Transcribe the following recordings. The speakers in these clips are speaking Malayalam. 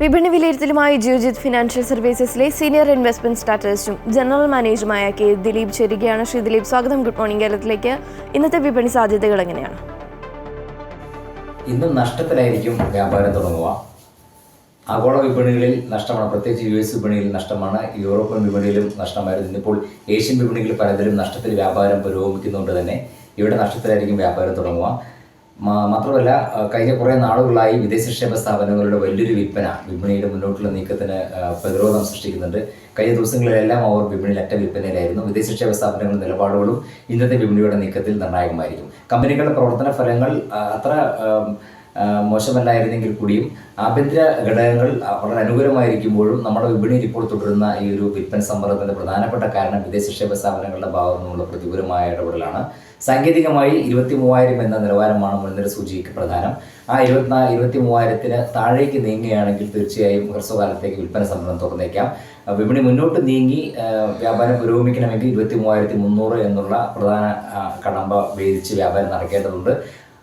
വിപണി വിലയിരുത്തലുമായി ജിയോജിത് ഫിനാൻഷ്യൽ സർവീസസിലെ സീനിയർ ഇൻവെസ്റ്റ്മെന്റ് സ്ട്രാറ്റജിസ്റ്റും ജനറൽ മാനേജറുമായ കെ ദിലീപ് ചേരുകയാണ്. ശ്രീ ദിലീപ് സ്വാഗതം. ഗുഡ് മോർണിംഗ് കേരളത്തിലേക്ക്. ഇന്നത്തെ വിപണി സാധ്യതകൾ എങ്ങനെയാണ്? ഇന്ന് നഷ്ടത്തിലായിരിക്കും വ്യാപാരം തുടങ്ങുക. ആഗോള വിപണികളിൽ നഷ്ടമാണ്. പ്രത്യേകിച്ച് യു എസ് വിപണിയിൽ നഷ്ടമാണ്. യൂറോപ്യൻ വിപണിയിലും നഷ്ടമായിരുന്നു. ഇന്നിപ്പോൾ ഏഷ്യൻ വിപണികളിൽ പലതരം നഷ്ടത്തിൽ വ്യാപാരം പുരോഗമിക്കുന്നതുകൊണ്ട് തന്നെ ഇവിടെ നഷ്ടത്തിലായിരിക്കും വ്യാപാരം തുടങ്ങുക. മാത്രമല്ല കഴിഞ്ഞ കുറേ നാളുകളായി വിദേശ നിക്ഷേപ സ്ഥാപനങ്ങളുടെ വലിയൊരു വിൽപ്പന വിപണിയുടെ മുന്നോട്ടുള്ള നീക്കത്തിന് പ്രതിരോധം സൃഷ്ടിക്കുന്നുണ്ട്. കഴിഞ്ഞ ദിവസങ്ങളിലെല്ലാം അവർ വിപണിയിൽ അറ്റ വിൽപ്പനയിലായിരുന്നു. വിദേശ നിക്ഷേപ സ്ഥാപനങ്ങളുടെ നിലപാടുകളും ഇന്നത്തെ വിപണിയുടെ നീക്കത്തിൽ നിർണായകമായിരിക്കും. കമ്പനികളുടെ പ്രവർത്തന ഫലങ്ങൾ അത്ര മോശമല്ലായിരുന്നെങ്കിൽ കൂടിയും ആഭ്യന്തര ഘടകങ്ങൾ വളരെ അനുകൂലമായിരിക്കുമ്പോഴും നമ്മുടെ വിപണിയിൽ ഇപ്പോൾ തുടരുന്ന ഈ ഒരു വിൽപ്പന സമ്മർദ്ദത്തിന്റെ പ്രധാനപ്പെട്ട കാരണം വിദേശ നിക്ഷേപ സ്ഥാപനങ്ങളുടെ ഭാഗത്തു നിന്നുള്ള പ്രതികൂലമായ ഇടപെടലാണ്. സാങ്കേതികമായി ഇരുപത്തി മൂവായിരം എന്ന നിലവാരമാണ് മുൻനിര സൂചിക്ക് പ്രധാനം. ആ ഇരുപത്തിനാ ഇരുപത്തി മൂവായിരത്തിന് താഴേക്ക് നീങ്ങുകയാണെങ്കിൽ തീർച്ചയായും ഹ്രസ്വകാലത്തേക്ക് വിൽപ്പന സമ്മർദ്ദം തുറന്നേക്കാം. വിപണി മുന്നോട്ട് നീങ്ങി വ്യാപാരം പുരോഗമിക്കണമെങ്കിൽ ഇരുപത്തി മൂവായിരത്തി മുന്നൂറ് എന്നുള്ള പ്രധാന കടമ്പ വേദിച്ച് വ്യാപാരം നടക്കേണ്ടതുണ്ട്.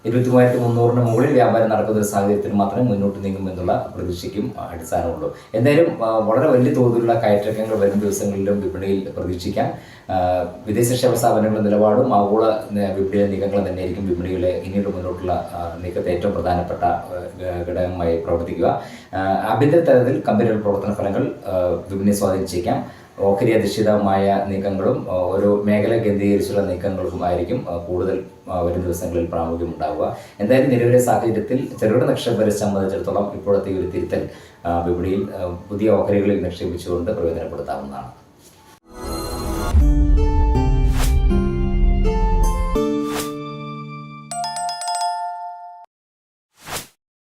ഇരുപത്തി മൂവായിരത്തി മുന്നൂറിന് മുകളിൽ വ്യാപാരം നടക്കുന്ന ഒരു സാഹചര്യത്തിൽ മാത്രമേ മുന്നോട്ട് നീങ്ങുമെന്നുള്ള പ്രതീക്ഷയ്ക്കും അടിസ്ഥാനമുള്ളൂ. എന്തായാലും വളരെ വലിയ തോതിലുള്ള കയറ്റക്കങ്ങൾ വരും ദിവസങ്ങളിലും വിപണിയിൽ പ്രതീക്ഷിക്കാം. വിദേശ ക്ഷേമ സ്ഥാപനങ്ങളുടെ നിലപാടും ആഗോള വിപണി വിപണിയിലെ നീക്കങ്ങൾ തന്നെയായിരിക്കും വിപണിയിലെ ഇനിയുള്ള മുന്നോട്ടുള്ള നീക്കത്തെ ഏറ്റവും പ്രധാനപ്പെട്ട ഘടകമായി പ്രവർത്തിക്കുക. ആഭ്യന്തര തലത്തിൽ കമ്പനികളുടെ പ്രവർത്തന ഫലങ്ങൾ വിപണിയെ സ്വാധീനിച്ചേക്കാം. ഓഹരി അധിഷ്ഠിതമായ നീക്കങ്ങളും ഓരോ മേഖല കേന്ദ്രീകരിച്ചുള്ള നീക്കങ്ങൾക്കുമായിരിക്കും കൂടുതൽ വരും ദിവസങ്ങളിൽ പ്രാമുഖ്യം ഉണ്ടാവുക. എന്തായാലും നിലവിലെ സാഹചര്യത്തിൽ ചെറുകിട നിക്ഷേപരെ സംബന്ധിച്ചിടത്തോളം ഇപ്പോഴത്തെ ഒരു തിരുത്തൽ വിപണിയിൽ പുതിയ ഓഹരികളിൽ നിക്ഷേപിച്ചുകൊണ്ട് പ്രയോജനപ്പെടുത്താവുന്നതാണ്.